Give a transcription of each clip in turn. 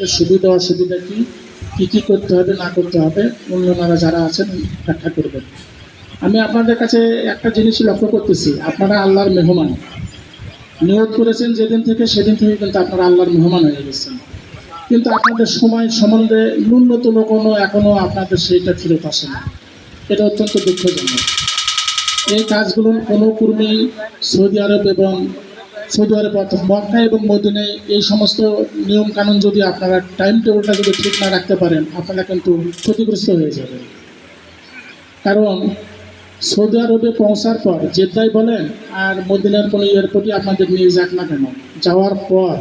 সুবিধা অসুবিধা কি? কী কী করতে হবে, না করতে হবে? অন্যরা যারা আছেন, ব্যাখ্যা করবেন। আমি আপনাদের কাছে একটা জিনিস লক্ষ্য করতেছি। আপনারা আল্লাহর মেহমান। নিয়োগ করেছেন যেদিন থেকে সেদিন থেকে কিন্তু আপনারা আল্লাহর মেহমান হয়ে গেছেন। কিন্তু আপনাদের সময় সম্বন্ধে ন্যূনতম কোনো এখনও আপনাদের সেইটা ফেরত আসে না। এটা অত্যন্ত দুঃখজনক। এই কাজগুলো কোনো কর্মী সৌদি আরব এবং সৌদি অর্থাৎ মক্কা এবং মদিনায় এই সমস্ত নিয়ম কানুন যদি আপনারা টাইম টেবিলটা যদি ঠিক না রাখতে পারেন, আপনারা কিন্তু ক্ষতিগ্রস্ত হয়ে যাবেন। কারণ সৌদি আরবে পৌঁছার পর জেদ্দাই বলেন, আর মদিনার কোনো এয়ারপোর্টে আপনাদের নিয়ে যাক না। কেন যাওয়ার পর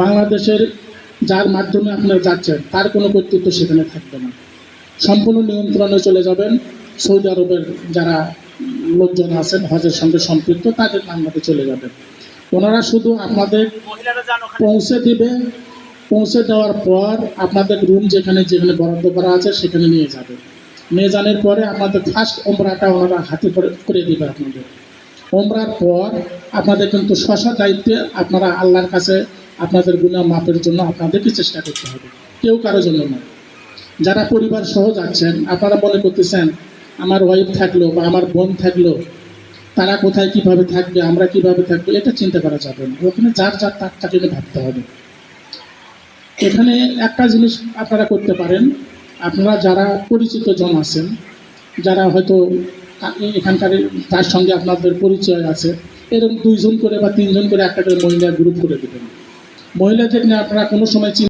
বাংলাদেশের যার মাধ্যমে আপনারা যাচ্ছেন, তার কোনো কর্তৃত্ব সেখানে থাকবে না। সম্পূর্ণ নিয়ন্ত্রণে চলে যাবেন সৌদি আরবের যারা লোকজন আছেন হজের সঙ্গে সম্পৃক্ত, তাদের নাম্বারে চলে যাবেন। ওনারা শুধু আপনাদের পৌঁছে দিবে পৌঁছে দেওয়ার পর আপনাদের রুম যেখানে যেখানে বরাদ্দ করা আছে সেখানে নিয়ে যাবে। নিয়ে যাওয়ার পরে আপনাদের ফার্স্ট ওমরাটা ওনারা হাতে করে করে দিবে আপনাদের। ওমরার পর আপনাদের কিন্তু শশা দায়িত্বে আপনারা আল্লাহর কাছে আপনাদের গুণা মাপের জন্য আপনাদেরকে চেষ্টা করতে হবে। কেউ কারোর জন্য নয় যারা পরিবার সহ যাচ্ছেন আপনারা মনে করতেছেন আমার ওয়াইফ থাকল বা আমার বোন থাকল তারা কোথায় কীভাবে থাকবে, আমরা কীভাবে থাকব, এটা চিন্তা করা যাবে না। ওখানে যার যার তার তাকে ভাবতে হবে। এখানে একটা জিনিস আপনারা করতে পারেন। আপনারা যারা পরিচিত জন আছেন, যারা হয়তো এখানকার তার সঙ্গে আপনাদের পরিচয় আছে, এরকম দুইজন করে বা তিনজন করে একটা করে মহিলা গ্রুপ করে দেবেন। মহিলাদের নিয়ে আপনারা কোনো সময়